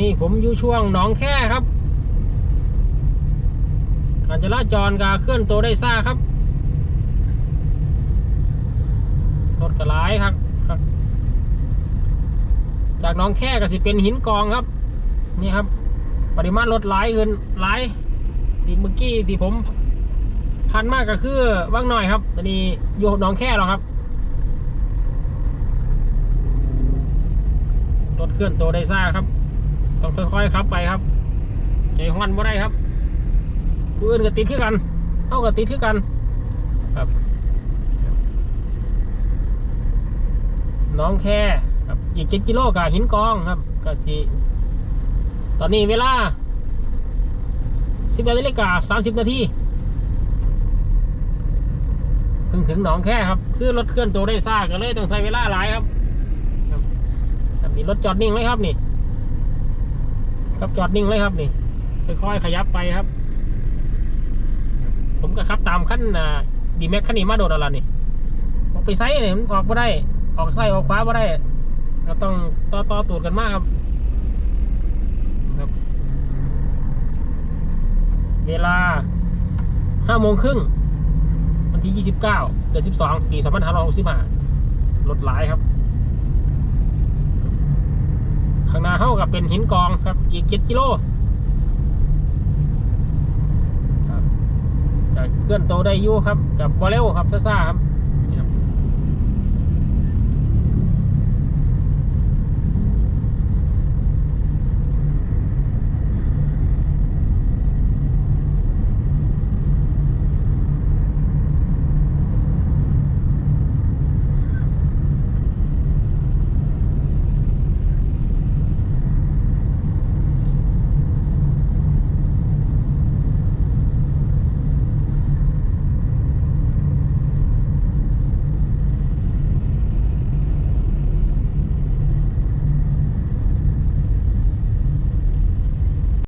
นี้ผมอยู่ช่วงหนองแค่ครับ การจราจรกาเคลื่อนตัวได้ซ่าครับ รถกระหลครับ จากหน้องแค่ก็สิเป็นหินกองครับ นี่ครับ ปริมาณรถหลายเกินหลที่เมื่อกี้ที่ผมพันมากก็คือว่างหน่อยครับอันนี้อยู่หน้องแค่หรอครับรถเคลื่อนตัวได้ซ่าครับ ต้องค่อยๆครับไปครับใจห้อนบ่ได้ครับผู้อื่นก็ติดขึ้นกันเอาก็ติดขึ้นกัน ครับ น้องแค่ครับอีกเจ็ดกิโลกับหินกองครับก็จีตอนนี้เวลาสิบนาฬิกาสามสิบนาทีเพิ่งถึงหนองแค่ครับ คือรถเคลื่อนตัวได้ซ่าก็เลยต้องใช้เวลาหลายครับ มีรถจอดนิ่งเลยครับนี่ ครับจอดนิ่งเลยครับนี่ค่อยๆขยับไปครับ ผมก็ขับตามขั้นดีแม็กขั้นนี้มาโดดอะไรนี่ออกไปไซส์เนี่ยมันออกไม่ได้ ออกไซส์ออกขวาไม่ได้ก็ต้องต่อต่อตูดกันมากครับครับ เวลาห้าโมงครึ่งวันที่ยี่สิบเก้าเดือนสิบสองปีสองพันห้าร้อยหกสิบห้ารถหลายครับ ข้างหน้า เท่ากับเป็นหินกองครับ อีกเจ็ดกิโลครับจะเคลื่อนตัวได้ยู่ครับกับบอเรลครับซ่าครับ